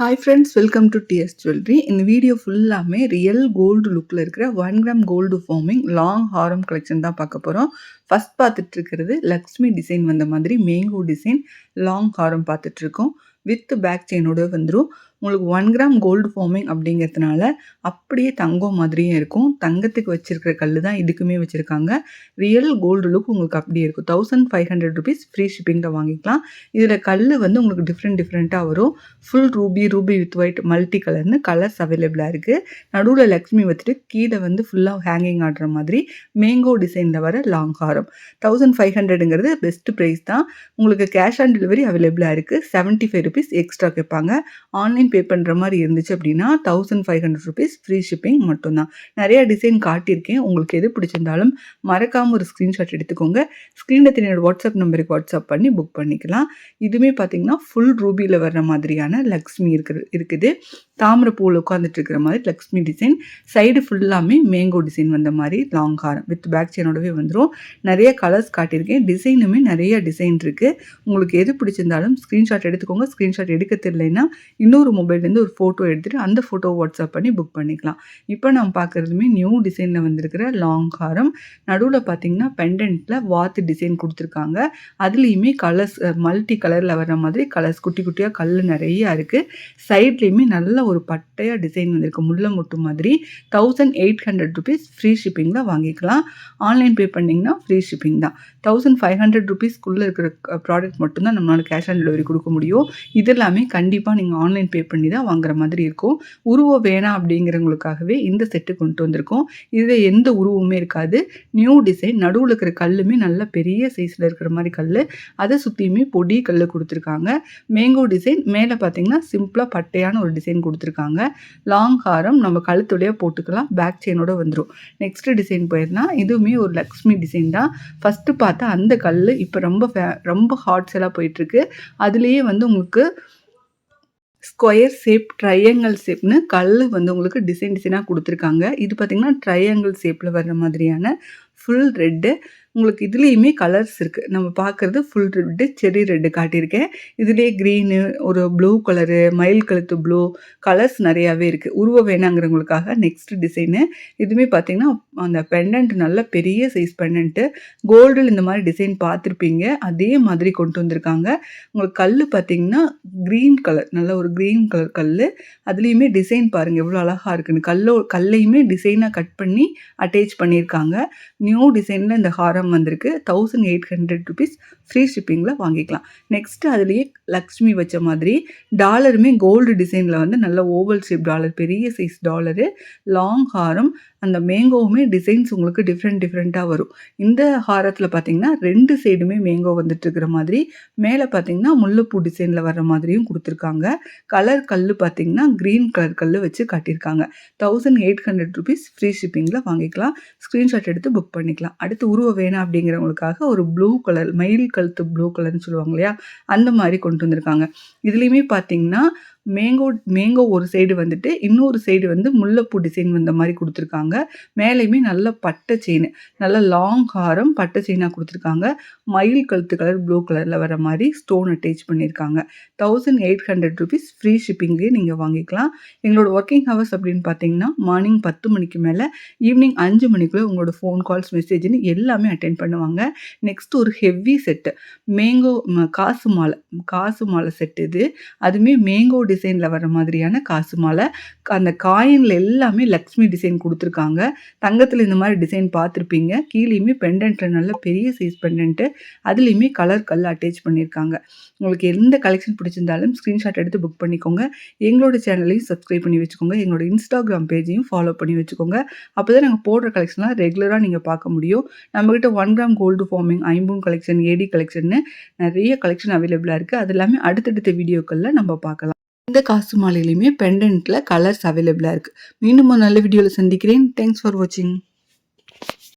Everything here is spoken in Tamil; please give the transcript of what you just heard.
Hi friends welcome to T S jewellery இந்த வீடியோ ஃபுல்லாமே ரியல் கோல்டு லுக்கில் இருக்கிற one gram gold forming long haram collection தான் பார்க்க போகிறோம் ஃபஸ்ட் பார்த்துட்டு இருக்கிறது லக்ஷ்மி டிசைன் வந்த மாதிரி மேங்கோ டிசைன் லாங் ஹாரம் பார்த்துட்ருக்கோம் வித் பேக் செயினோட வந்துடும் உங்களுக்கு ஒன் கிராம் கோல்டு ஃபார்மிங் அப்படிங்கிறதுனால அப்படியே தங்கம் மாதிரியும் இருக்கும். தங்கத்துக்கு வச்சுருக்கிற கல் தான் இதுக்குமே வச்சுருக்காங்க. ரியல் கோல்டு லுக் உங்களுக்கு அப்படியே இருக்கும். Thousand five hundred rupees free ஷிப்பிங்கில் வாங்கிக்கலாம். இதில் கல் வந்து உங்களுக்கு டிஃப்ரெண்ட் டிஃப்ரெண்ட்டாக வரும். Full ruby ruby with white multi கலர்னு கலர்ஸ் அவைலபிளாக இருக்குது நடுவில் லக்ஷ்மி வச்சுட்டு கீழே வந்து ஃபுல்லாக ஹேங்கிங் ஆடுற மாதிரி மேங்கோ டிசைனில் வர லாங் ஹாரம் தௌசண்ட் ஃபைவ் ஹண்ட்ரடுங்கிறது பெஸ்ட் ப்ரைஸ் தான். உங்களுக்கு கேஷ் ஆன் டெலிவரி அவைலபிளாக இருக்குது செவன்ட்டி ஃபைவ் ருபீஸ் எக்ஸ்ட்ரா கேட்பாங்க. ஆன்லைன் பே பண்ணுற மாதிரி இருந்துச்சு அப்படின்னா thousand five hundred rupees free shipping மட்டும்தான். நிறைய டிசைன் காட்டியிருக்கேன். உங்களுக்கு எது பிடிச்சிருந்தாலும் மறக்காமல் ஒரு ஸ்க்ரீன்ஷாட் எடுத்துக்கோங்க. ஸ்க்ரீனில் என்னோடய வாட்ஸ்அப் நம்பருக்கு வாட்ஸ்அப் பண்ணி புக் பண்ணிக்கலாம். இதுவுமே பார்த்தீங்கன்னா ஃபுல் ரூபியில் வர்ற மாதிரியான லக்ஷ்மி இருக்கிற இருக்குது. தாமரை பூவில் உட்காந்துட்டு இருக்கிற மாதிரி லக்ஷ்மி டிசைன் சைடு ஃபுல்லாமே மேங்கோ டிசைன் வந்த மாதிரி லாங் ஹாரம் வித் பேக் செயினோடவே வந்துடும் நிறைய கலர்ஸ் காட்டியிருக்கேன். டிசைனுமே நிறைய டிசைன் இருக்குது உங்களுக்கு எது பிடிச்சிருந்தாலும் ஸ்க்ரீன்ஷாட் எடுத்துக்கோங்க. ஸ்க்ரீன்ஷாட் எடுக்க தெரியலைன்னா இன்னொரு மொபைல்லேருந்து ஒரு ஃபோட்டோ எடுத்துகிட்டு அந்த ஃபோட்டோ வாட்ஸ்அப் பண்ணி புக் பண்ணிக்கலாம். இப்போ நம்ம பார்க்குறதுமே நியூ டிசைனில் வந்திருக்கிற லாங் ஹாரம் நடுவில் பார்த்தீங்கன்னா பெண்டன்ட்டில் வாத்து டிசைன் கொடுத்துருக்காங்க. அதுலேயுமே கலர்ஸ் மல்டி கலரில் வர்ற மாதிரி கலர்ஸ் குட்டி குட்டியாக கல் நிறையா இருக்குது சைட்லேயுமே நல்ல ஒரு பட்டையாக டிசைன் வந்திருக்கு. முல்லை முட்டு மாதிரி thousand eight hundred rupees free ஷிப்பிங்கில் வாங்கிக்கலாம். ஆன்லைன் பே பண்ணிங்கன்னா ஃப்ரீ ஷிப்பிங் தான். தௌசண்ட் ஃபைவ் ஹண்ட்ரட் ருபீஸ்க்குள்ளே இருக்கிற ப்ராடக்ட் மட்டும்தான் நம்மளால் கேஷ் ஆன் டெலிவரி கொடுக்க முடியும். இது எல்லாமே கண்டிப்பாக நீங்கள் ஆன்லைன் பே பண்ணி தான் வாங்குற மாதிரி இருக்கும். உருவம் வேணாம் அப்படிங்கிறவங்களுக்காகவே இந்த செட்டு கொண்டு வந்திருக்கோம். இதில் எந்த உருவமே இருக்காது. நியூ டிசைன் நடுவில் இருக்கிற கல்லுமே நல்ல பெரிய சைஸில் இருக்கிற மாதிரி கல் அதை சுற்றியுமே பொடி கல் கொடுத்துருக்காங்க. மேங்கோ டிசைன் மேலே பார்த்தீங்கன்னா சிம்பிளாக பட்டையான ஒரு டிசைன் கொடுத்துருக்காங்க. லாங் ஹாரம். நம்ம கழுத்துடைய போட்டுக்கலாம். பேக் செயினோட வந்துடும் நெக்ஸ்ட் டிசைன் போயிருந்தா இதுவுமே ஒரு லக்ஷ்மி டிசைன் தான். ஃபஸ்ட்டு பார்த்தா அந்த கல் இப்போ ரொம்ப ஃபே ரொம்ப ஹாட் செல்லாக போயிட்டுருக்கு அதுலேயே வந்து உங்களுக்கு ஸ்கொயர் ஷேப் ட்ரையாங்கிள் ஷேப்னு கல் வந்து உங்களுக்கு டிசைன் டிசைனாக கொடுத்துருக்காங்க. இது பார்த்திங்கன்னா ட்ரையாங்கிள் ஷேப்பில் வர்ற மாதிரியான ஃபுல் ரெட்டு உங்களுக்கு இதுலேயுமே கலர்ஸ் இருக்குது நம்ம பார்க்குறது ஃபுல் ரெட்டு செரி ரெட்டு காட்டியிருக்கேன். இதுலேயே க்ரீனு ஒரு ப்ளூ கலரு மயில் கழுத்து ப்ளூ கலர்ஸ் நிறையாவே இருக்குது உருவ வேணாங்கிறவங்களுக்காக நெக்ஸ்ட் டிசைனு இதுவுமே பார்த்திங்கன்னா அந்த பெண்டன்ட் நல்ல பெரிய சைஸ் பெண்டன்ட்டு கோல்டில் இந்த மாதிரி டிசைன் பார்த்துருப்பீங்க அதே மாதிரி கொண்டு வந்திருக்காங்க. உங்களுக்கு கல் பார்த்திங்கன்னா க்ரீன் கலர் நல்ல ஒரு க்ரீன் கலர் கல் அதுலேயுமே டிசைன் பாருங்கள் எவ்வளோ அழகாக இருக்குன்னு. கல்லோ கல்லையுமே டிசைனாக கட் பண்ணி அட்டேச் பண்ணியிருக்காங்க. நியூ டிசைனில் இந்த ஹாரம் ஹாரம் வந்திருக்கு. Thousand eight hundred rupees free ஷிப்பிங்கில் வாங்கிக்கலாம். நெக்ஸ்ட்டு அதுலேயே லக்ஷ்மி வச்ச மாதிரி டாலருமே கோல்டு டிசைனில் வந்து நல்ல ஓவல் ஷேப் டாலர் பெரிய சைஸ் டாலரு லாங் ஹாரம் அந்த மேங்கோவுமே டிசைன்ஸ் உங்களுக்கு டிஃப்ரெண்ட் டிஃப்ரெண்ட்டாக வரும். இந்த ஹாரத்தில் பார்த்தீங்கன்னா ரெண்டு சைடுமே மேங்கோ வந்துட்டு இருக்கிற மாதிரி மேலே பார்த்தீங்கன்னா முல்லைப்பூ டிசைனில் வர்ற மாதிரியும் கொடுத்துருக்காங்க. கலர் கல் பார்த்தீங்கன்னா க்ரீன் கலர் கல் வச்சு காட்டியிருக்காங்க. Thousand eight hundred rupees free ஷிப்பிங்கில் வாங்கிக்கலாம். ஸ்க்ரீன்ஷாட் எடுத்து புக் பண்ணிக்கலாம். அடுத்து உருவ வேணாம் அப்படிங்கிறவங்களுக்காக ஒரு ப்ளூ கலர் மயில் கழுத்து ப்ளூ கலர்னு சொல்லுவாங்க இல்லையா? அந்த மாதிரி கொண்டு வந்திருக்காங்க. இதுலேயுமே பார்த்தீங்கன்னா மேங்கோ மேங்கோ ஒரு சைடு வந்துட்டு இன்னொரு சைடு வந்து முல்லைப்பூ டிசைன் வந்த மாதிரி கொடுத்துருக்காங்க. மேலேயுமே நல்ல பட்டை செயின் நல்ல லாங் ஹாரம் பட்டை செயினாக கொடுத்துருக்காங்க. மயில் கழுத்து கலர் ப்ளூ கலரில் வர மாதிரி ஸ்டோன் அட்டேச் பண்ணியிருக்காங்க. Thousand eight hundred rupees free ஷிப்பிங்லேயே நீங்கள் வாங்கிக்கலாம். எங்களோட ஒர்க்கிங் ஹவர்ஸ் அப்படின்னு பார்த்தீங்கன்னா மார்னிங் பத்து மணிக்கு மேலே ஈவினிங் அஞ்சு மணிக்குள்ளே உங்களோட ஃபோன் கால்ஸ் மெசேஜ்னு எல்லாமே அட்டென்ட் பண்ணுவாங்க. நெக்ஸ்ட் ஒரு ஹெவி செட்டு மேங்கோ காசு மாலை காசு மாலை செட் இது. அதுவுமே மேங்கோ டிசைனில் வர மாதிரியான காசு மாலை அந்த காயினில் எல்லாமே லக்ஷ்மி டிசைன் கொடுத்துருக்காங்க. தங்கத்தில் இந்த மாதிரி டிசைன் பார்த்துருப்பீங்க. கீழேயுமே பெண்டன்ட்டில் நல்ல பெரிய சைஸ் பெண்டன்ட்டு அதுலேயுமே கலர் கல் அட்டேச் பண்ணியிருக்காங்க உங்களுக்கு எந்த கலெக்ஷன் பிடிச்சிருந்தாலும் ஸ்க்ரீன்ஷாட் எடுத்து புக் பண்ணிக்கோங்க. எங்களோட சேனலையும் சப்ஸ்கிரைப் பண்ணி வச்சுக்கோங்க. எங்களோட இன்ஸ்டாகிராம் பேஜையும் ஃபாலோ பண்ணி வச்சுக்கோங்க. அப்போ தான் நாங்கள் போடுற கலெக்ஷன்லாம் ரெகுலராக நீங்கள் பார்க்க முடியும். நம்மக்கிட்ட ஒன் கிராம் கோல்டு ஃபார்மிங் ஐம்பூன் கலெக்ஷன் ஏடி கலெக்ஷன்னு நிறைய கலெக்ஷன் அவைலபிளாக இருக்குது அது எல்லாமே அடுத்தடுத்த வீடியோக்களில் நம்ம பார்க்கலாம். இந்த காசு மாலையிலையுமே பெண்டன்ட்டில் கலர்ஸ் அவைலபிளாக இருக்குது மீண்டும் ஒரு நல்ல வீடியோவில் சந்திக்கிறேன். தேங்க்ஸ் ஃபார் வாட்சிங்